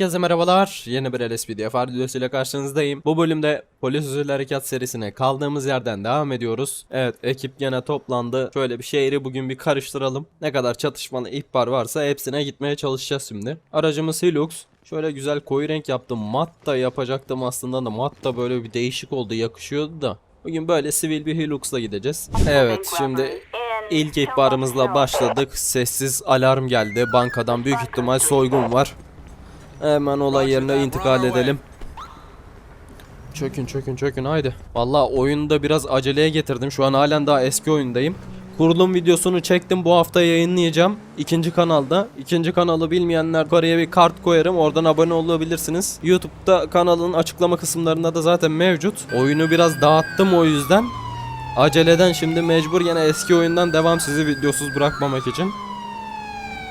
Herkese merhabalar. Yeni bir LSPDFR videosuyla karşınızdayım. Bu bölümde Polis Özel Harekat serisine kaldığımız yerden devam ediyoruz. Evet ekip gene toplandı. Şöyle bir şehri bugün bir karıştıralım. Ne kadar çatışmalı ihbar varsa hepsine gitmeye çalışacağız şimdi. Aracımız Hilux. Şöyle güzel koyu renk yaptım. Mat da yapacaktım aslında da mat da böyle bir değişik oldu yakışıyordu da. Bugün böyle sivil bir Hilux'la gideceğiz. Evet şimdi ilk ihbarımızla başladık. Sessiz alarm geldi. Bankadan büyük ihtimal soygun var. Hemen olay yerine intikal edelim. Çökün çökün çökün haydi. Valla oyunda biraz aceleye getirdim. Şu an halen daha eski oyundayım. Kurulum videosunu çektim. Bu hafta yayınlayacağım. ikinci kanalda. İkinci kanalı bilmeyenler oraya bir kart koyarım. Oradan abone olabilirsiniz. YouTube'da kanalın açıklama kısımlarında da zaten mevcut. Oyunu biraz dağıttım o yüzden. Aceleden şimdi mecbur yine eski oyundan devam sizi videosuz bırakmamak için.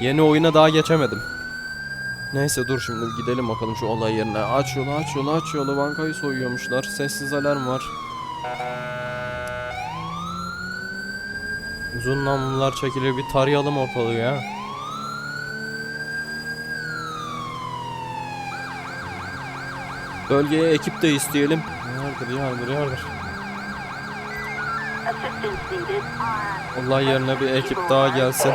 Yeni oyuna daha geçemedim. Neyse dur şimdi gidelim bakalım şu olay yerine. Aç yolu aç yolu aç yolu bankayı soyuyormuşlar. Sessiz alarm var. Uzun namlular çekilir bir tarayalım ortalığı ya. Bölgeye ekip de isteyelim. Yardır yardır yardır. Olay yerine bir ekip daha gelsin.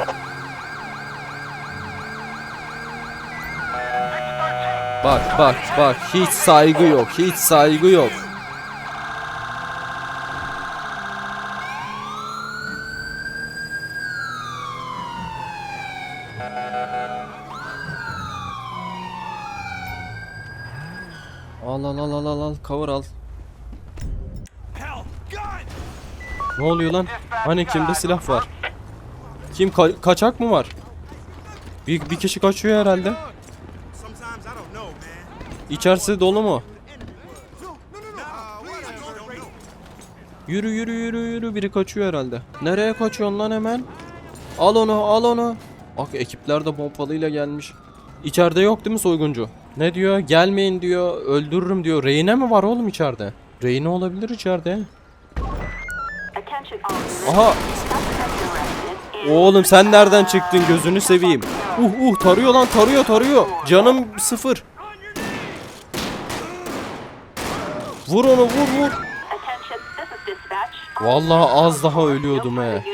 Bak bak bak hiç saygı yok hiç saygı yok. Al al al al al al cover al. Ne oluyor lan? Hani kimde silah var? Kim ka- kaçak mı var? Bir, bir kişi kaçıyor herhalde. İçerisi dolu mu? Yürü yürü yürü yürü biri kaçıyor herhalde. Nereye kaçıyorsun lan hemen? Al onu al onu. Bak ekipler de pompalıyla gelmiş. İçeride yok değil mi soyguncu? Ne diyor? Gelmeyin diyor. Öldürürüm diyor. Reyne mi var oğlum içeride? Reyne olabilir içeride. Aha Oğlum sen nereden çıktın gözünü seveyim. Uh uh tarıyor lan tarıyor tarıyor. Canım sıfır. Vur onu vur vur. Vallahi az daha ölüyordum he.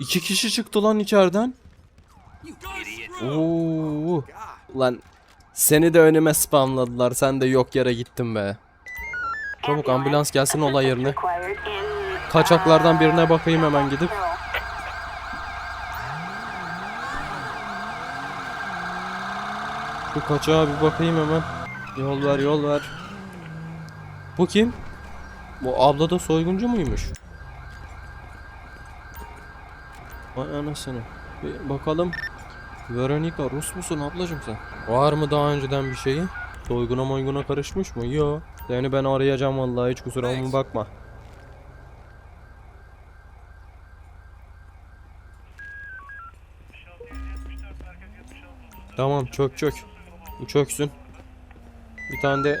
İki kişi çıktı lan içeriden. Oo. Lan seni de önüme spamladılar. Sen de yok yere gittin be. Çabuk ambulans gelsin olay yerine. Kaçaklardan birine bakayım hemen gidip. Şu kaçağa bir bakayım hemen. Yol ver yol ver. Bu kim? Bu abla da soyguncu muymuş? Vay anasını. Bir bakalım. Veronica Rus musun ablacım sen? Var mı daha önceden bir şeyi? Soyguna moyguna karışmış mı? Yo. Seni ben arayacağım vallahi hiç kusuruma bakma. Tamam çök çök. Çöksün. Bir tane de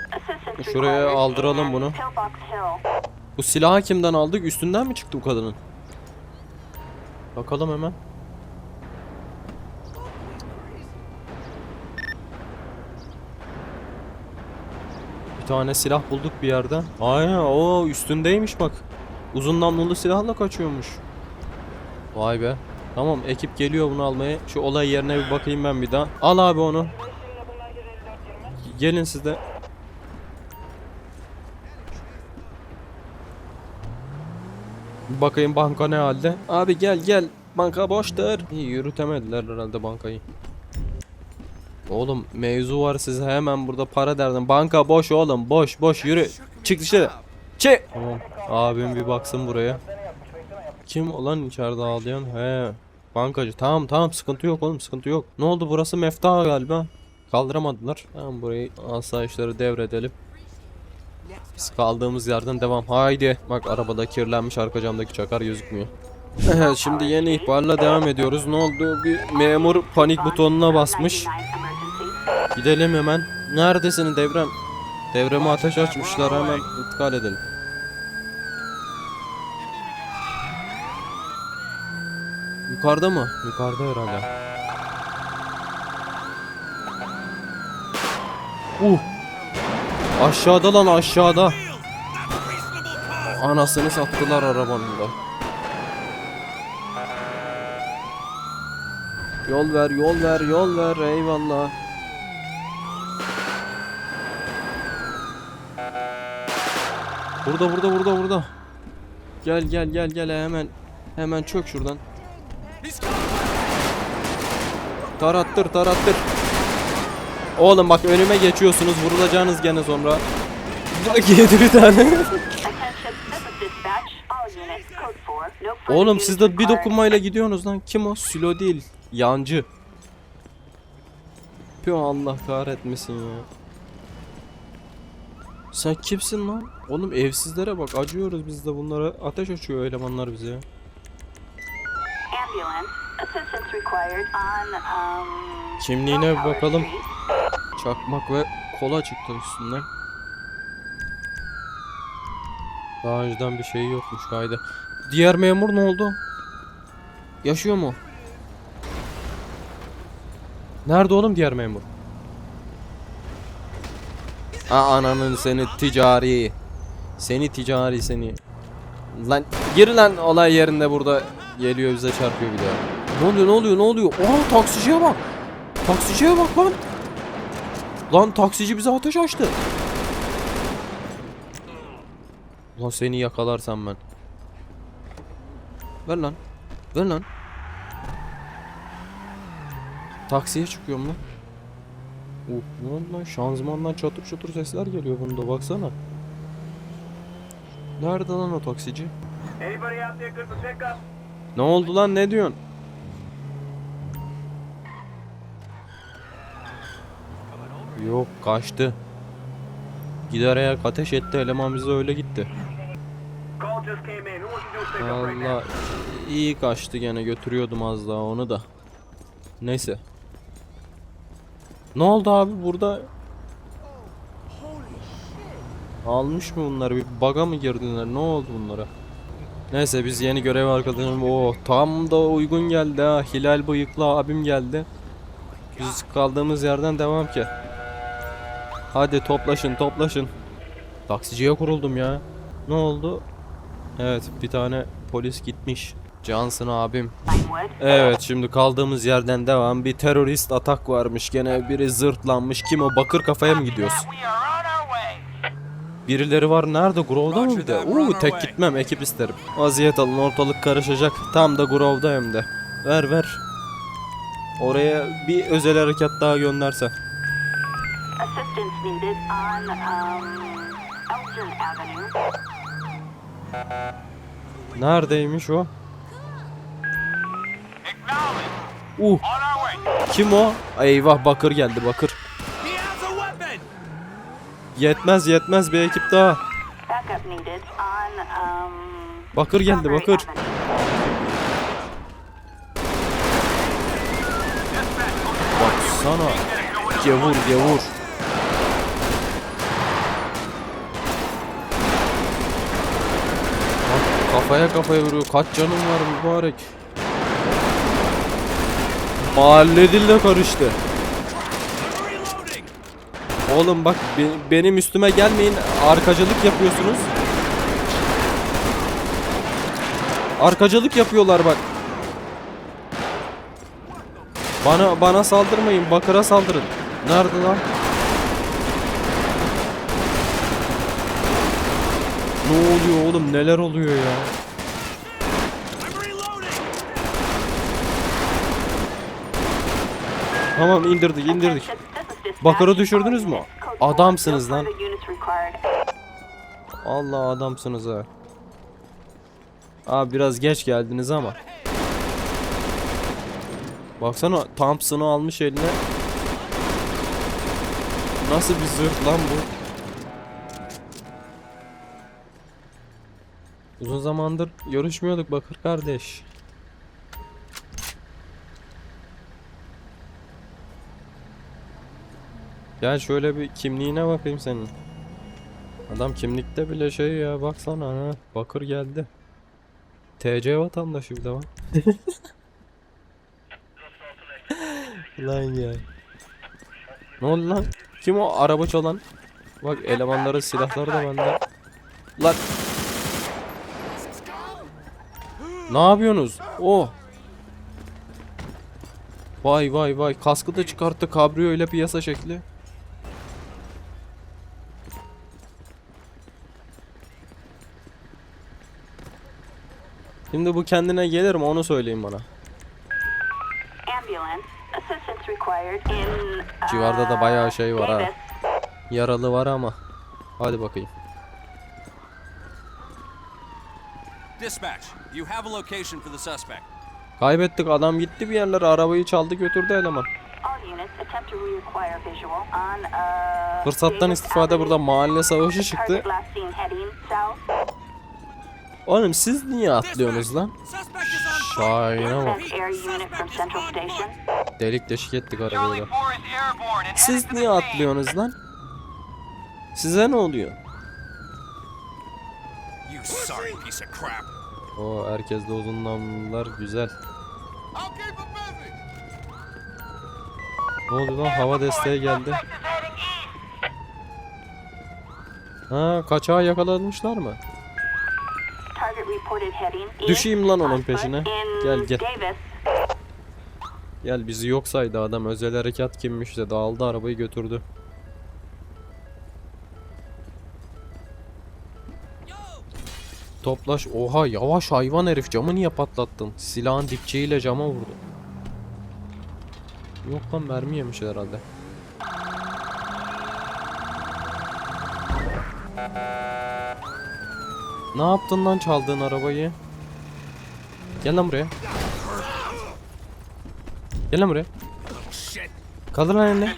Şuraya aldıralım bunu. Bu silahı kimden aldık? Üstünden mi çıktı bu kadının? Bakalım hemen. Bir tane silah bulduk bir yerden. Aynen o üstündeymiş bak. Uzun namlulu silahla kaçıyormuş. Vay be. Tamam ekip geliyor bunu almaya. Şu olay yerine bir bakayım ben bir daha. Al abi onu. Gelin siz de. Bakayım banka ne halde. Abi gel gel. Banka boştur. İyi yürütemediler herhalde bankayı. Oğlum mevzu var size hemen burada para derdim. Banka boş oğlum boş boş yürü. Çık dışarı. Çık. Tamam. Abim bir baksın buraya. Kim olan içeride ağlayan? He. Bankacı. Tamam tamam sıkıntı yok oğlum sıkıntı yok. Ne oldu burası mefta galiba. Kaldıramadılar. Tamam burayı asayişleri devredelim. Biz kaldığımız yerden devam. Haydi. Bak arabada kirlenmiş arka camdaki çakar gözükmüyor. Şimdi yeni ihbarla devam ediyoruz. Ne oldu? Bir memur panik butonuna basmış. 99 emergency. Gidelim hemen. Neredesin devrem? Devreme ateş açmışlar hemen intikal edelim. Yukarıda mı? Yukarıda herhalde. Uh. Aşağıda lan aşağıda. Anasını sattılar arabanın da. Yol ver, yol ver, yol ver. Eyvallah. Burada, burada, burada, burada. Gel, gel, gel, gel hemen. Hemen çök şuradan. Tarattır, tarattır. Oğlum bak önüme geçiyorsunuz. Vurulacaksınız gene sonra. Bak yedi bir tane. Attention, this is dispatch. All units, code 4. No further Oğlum siz de bir dokunmayla gidiyorsunuz lan. Kim o? Silo değil. Yancı. Pü Allah kahretmesin ya. Sen kimsin lan? Oğlum evsizlere bak acıyoruz biz de bunlara. Ateş açıyor elemanlar bize. Ambulance. Assistance required on, um... Kimliğine bakalım. Çakmak ve kola çıktı üstünden. Daha önceden bir şey yokmuş kaydı. Diğer memur ne oldu? Yaşıyor mu? Nerede oğlum diğer memur? Aa ananın seni ticari. Seni ticari seni. Lan gir lan olay yerinde burada geliyor bize çarpıyor bir daha. Ne oluyor ne oluyor ne oluyor? Aa taksiciye bak. Taksiciye bak lan. Lan taksici bize ateş açtı. Lan seni yakalarsam ben. Ver lan. Ver lan. Taksiye çıkıyorum lan. Ne oldu lan? Şanzımandan çatır çatır sesler geliyor bunda baksana. Nerede lan o taksici? Ne oldu lan ne diyorsun? Yok kaçtı. Gider ayak ateş etti eleman bize öyle gitti. Call just came in. Who wants to do a pickup right now? Valla iyi kaçtı gene götürüyordum az daha onu da. Neyse. Ne oldu abi burada? Almış mı bunlar? Bir baga mı girdiler? Ne oldu bunlara? Neyse biz yeni görev arkadaşım o tam da uygun geldi ha. Hilal bıyıklı abim geldi. Biz kaldığımız yerden devam ki. Hadi toplaşın toplaşın. Taksiciye kuruldum ya. Ne oldu? Evet bir tane polis gitmiş. Johnson abim. Evet şimdi kaldığımız yerden devam. Bir terörist atak varmış. Gene biri zırtlanmış. Kim o? Bakır kafaya mı gidiyoruz? Birileri var nerede? Grove'da mı bir de? Uuu tek gitmem ekip isterim. Vaziyet alın ortalık karışacak. Tam da Grove'da hem de. Ver ver. Oraya bir özel harekat daha gönderse. Assistance needed on, um... Elgin Avenue. Neredeymiş o? Uh kim o? Eyvah Bakır geldi Bakır. Yetmez yetmez bir ekip daha. Um... Bakır geldi Bakır. Baksana. Gevur gevur. Bak, kafaya kafaya vuruyor. Kaç canım var mübarek. Mahalle dille karıştı. Oğlum bak be- benim üstüme gelmeyin. Arkacılık yapıyorsunuz. Arkacılık yapıyorlar bak. Bana bana saldırmayın. Bakır'a saldırın. Nerede lan? Ne oluyor oğlum? Neler oluyor ya? Tamam indirdik indirdik. All düşürdünüz mü? Adamsınız lan. Allah adamsınız ha. Abi biraz geç geldiniz ama. Baksana Thompson'ı almış eline. Nasıl bir zırh lan bu? Uzun zamandır görüşmüyorduk Bakır kardeş. Gel şöyle bir kimliğine bakayım senin. Adam kimlikte bile şey ya baksana ha. Bakır geldi. TC vatandaşı bir de var. lan ya. Ne oldu lan? Kim o araba çalan? Bak elemanların silahları da bende. Lan. Ne yapıyorsunuz? Oh. Vay vay vay kaskı da çıkarttı kabriyo ile piyasa şekli. Şimdi bu kendine gelir mi onu söyleyin bana. Uh, Civarda da bayağı şey var ha. Davis. Yaralı var ama. Hadi bakayım. Dispatch, you have a location for the suspect. Kaybettik adam gitti bir yerlere arabayı çaldı götürdü eleman. All units attempt to reacquire visual on Fırsattan istifade burada mahalle savaşı çıktı. Oğlum siz niye atlıyorsunuz lan? Şahine bak. Delik deşik ettik arabayı da. Siz niye atlıyorsunuz lan? Size ne oluyor? You sorry piece of crap. O herkeste uzun namlular güzel. Ne oldu lan hava desteği geldi. Ha kaçağı yakalamışlar mı? Düşeyim lan onun peşine. in Gel, gel. Gel bizi yok saydı adam özel harekat kimmiş de aldı arabayı götürdü. Toplaş. Oha yavaş hayvan herif camı niye patlattın? Silahın dipçiğiyle cama vurdu. Yok lan mermi yemiş herhalde. Ne yaptın lan çaldığın arabayı? Gel lan buraya. Gel lan buraya. Kaldır lan elini.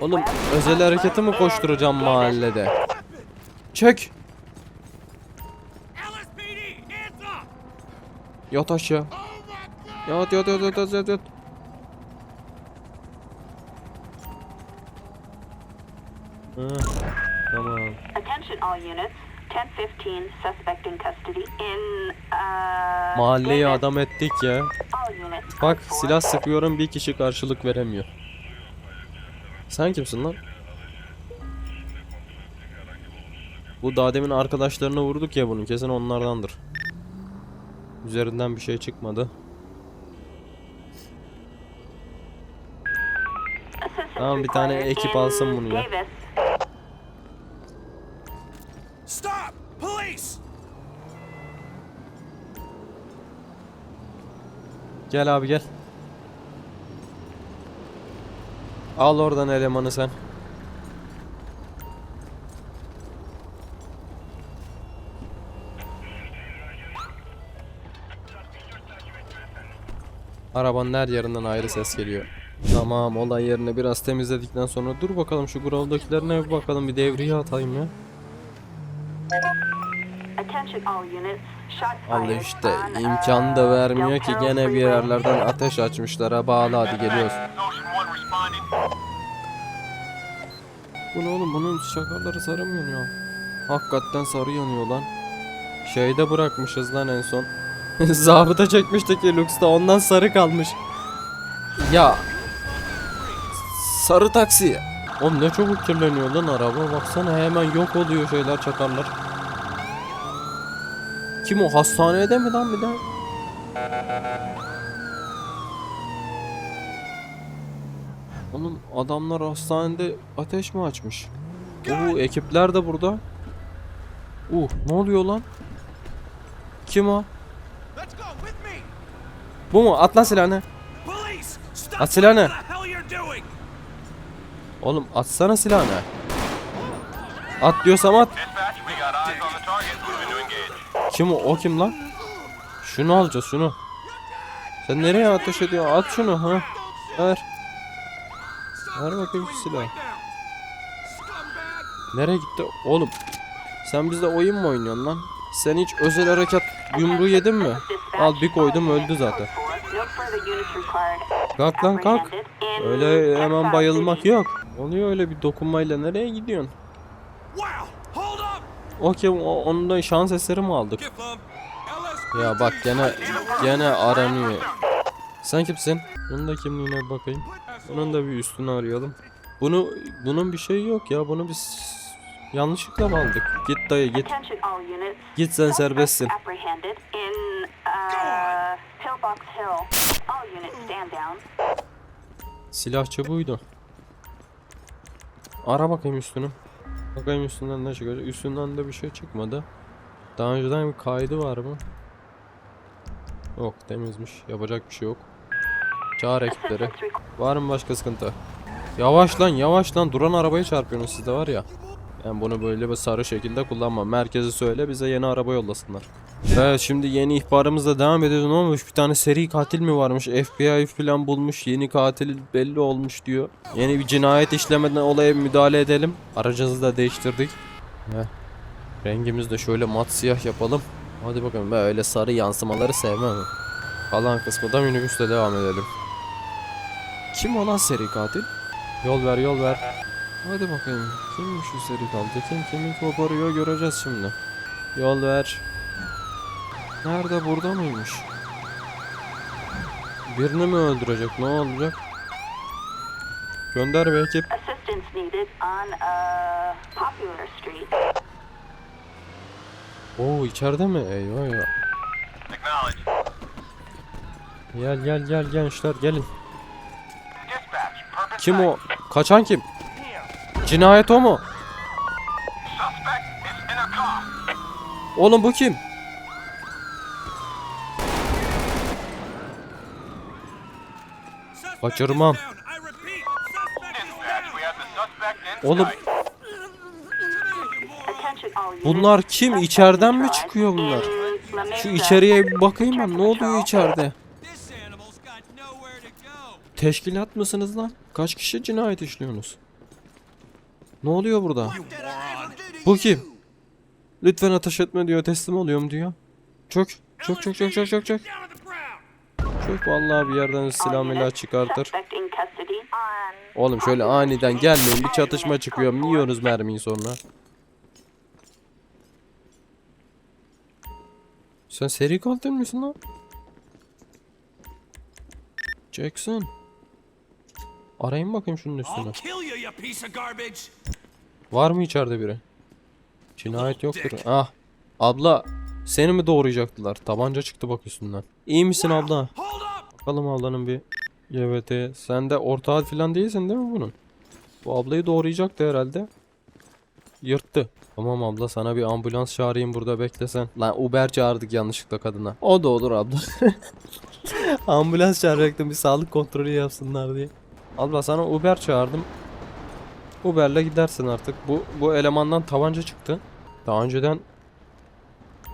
Oğlum özel hareketi mi koşturacağım mahallede? Çök. LSPD, hands up. Yat aşağı. Yat yat yat yat yat yat. Hı, tamam. Attention all units. 1015 suspect in custody in uh, Mahalleyi adam ettik ya. All units. Bak silah sıkıyorum bir kişi karşılık veremiyor. Sen kimsin lan? Bu daha demin arkadaşlarını vurduk ya bunun kesin onlardandır. Üzerinden bir şey çıkmadı. Tamam, bir tane ekip alsın bunu ya. Davis. Stop! Police! Gel abi gel. Al oradan elemanı sen. Arabanın her yerinden ayrı ses geliyor. Tamam olay yerini biraz temizledikten sonra dur bakalım şu Growl'dakilerine bir bakalım bir devriye atayım ya. Attention all units. Shot Al fired işte on, imkanı da uh, vermiyor ki gene bir yerlerden ateş açmışlar ha bağlı hadi geliyoruz. Ocean 1 responding. Bu ne oğlum bunun şakarları sarı mı yanıyor? Hakikaten sarı yanıyor lan. Şeyde bırakmışız lan en son. Zabıta çekmiştik Lux'ta ondan sarı kalmış. Ya. Sarı taksi. Oğlum ne çabuk kirleniyor lan araba baksana hemen yok oluyor şeyler çakarlar. Kim o hastanede mi lan bir daha? Oğlum adamlar hastanede ateş mi açmış? Oo ekipler de burada. Uh ne oluyor lan? Kim o? Bu mu? At lan silahını. At silahını. Oğlum atsana silahını. At diyorsam at. Kim o? O kim lan? Şunu alacağız şunu. Sen nereye ateş ediyorsun? At şunu ha. Ver. Ver bakayım şu silahı. Nereye gitti? Oğlum. Sen bizde oyun mu oynuyorsun lan? Sen hiç özel harekat yumruğu yedin mi? Al bir koydum öldü zaten. Kalk lan kalk. Öyle hemen bayılmak yok. Oluyor öyle bir dokunmayla nereye gidiyorsun? Okey o- onun da şans eseri mi aldık? Ya bak gene gene aranıyor. Sen kimsin? Bunun da kimliğine bakayım. Bunun da bir üstünü arayalım. Bunu bunun bir şey yok ya. Bunu biz yanlışlıkla mı aldık? Git dayı git. Git sen serbestsin. Silahçı buydu. Ara bakayım üstünü. Bakayım üstünden ne çıkacak. Üstünden de bir şey çıkmadı. Daha önceden bir kaydı var mı? Yok temizmiş. Yapacak bir şey yok. Çağır ekipleri. Var mı başka sıkıntı? Yavaş lan yavaş lan duran arabaya çarpıyorsunuz sizde var ya. Ben bunu böyle bir sarı şekilde kullanmam. Merkezi söyle bize yeni araba yollasınlar. Evet şimdi yeni ihbarımızla devam ediyoruz. Ne olmuş? Bir tane seri katil mi varmış? FBI falan bulmuş. Yeni katil belli olmuş diyor. Yeni bir cinayet işlemeden olaya müdahale edelim. Aracınızı da değiştirdik. Heh. Rengimizi de şöyle mat siyah yapalım. Hadi bakalım ben öyle sarı yansımaları sevmem. Kalan kısmı da minibüsle devam edelim. Kim olan seri katil? Yol ver yol ver. Hadi bakayım. Kimmiş şu seri katil? Kim kimi koparıyor göreceğiz şimdi. Yol ver. Nerede burada mıymış? Birini mi öldürecek? Ne olacak? Gönder bir ekip. Uh. Oo içeride mi? Eyvah. Acknowledge. Gel gel gel gençler gelin. Kim o? Kaçan kim? Cinayet o mu? Oğlum bu kim? Kaçırmam. Oğlum bunlar kim? İçeriden mi çıkıyor bunlar? Şu içeriye bir bakayım ben. Ne oluyor içeride? Teşkilat mısınız lan? Kaç kişi cinayet işliyorsunuz? Ne oluyor burada? Bu kim? Lütfen ateş etme diyor. Teslim oluyorum diyor. Çök. Çök çök çök çök çök çök. Çök vallahi bir yerden silah milah çıkartır. Oğlum şöyle aniden gelmeyin bir çatışma çıkıyor. Yiyorsunuz mermiyi sonra. Sen seri katil misin lan? Jackson. Arayın bakayım şunun üstüne. Var mı içeride biri? Cinayet yoktur. Ah. Abla. Seni mi doğrayacaktılar? Tabanca çıktı bak üstünden. İyi misin abla? Bakalım ablanın bir YBT. Sen de ortağı falan değilsin değil mi bunun? Bu ablayı doğrayacaktı herhalde. Yırttı. Tamam abla sana bir ambulans çağırayım burada beklesen. Lan Uber çağırdık yanlışlıkla kadına. O da olur abla. ambulans çağıracaktım bir sağlık kontrolü yapsınlar diye. Abla sana Uber çağırdım. Uber'le gidersin artık. Bu bu elemandan tabanca çıktı. Daha önceden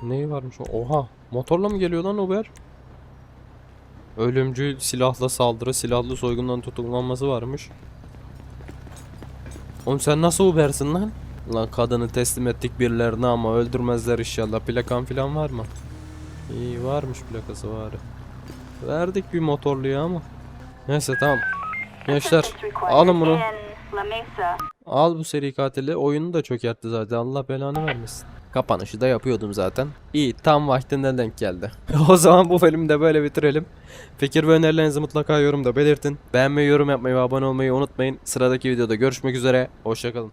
neyi varmış? Oha. Motorla mı geliyor lan Uber? Ölümcül silahla saldırı, silahlı soygundan tutuklanması varmış. Oğlum sen nasıl Uber'sin lan? Lan kadını teslim ettik birilerine ama öldürmezler inşallah. Plakan falan var mı? İyi varmış plakası var. Verdik bir motorluya ama. Neyse tamam. Gençler alın bunu. Al bu seri katili. Oyunu da çökertti zaten. Allah belanı vermesin. Kapanışı da yapıyordum zaten. İyi tam vaktinde denk geldi. o zaman bu bölümü de böyle bitirelim. Fikir ve önerilerinizi mutlaka yorumda belirtin. Beğenmeyi, yorum yapmayı ve abone olmayı unutmayın. Sıradaki videoda görüşmek üzere. Hoşçakalın.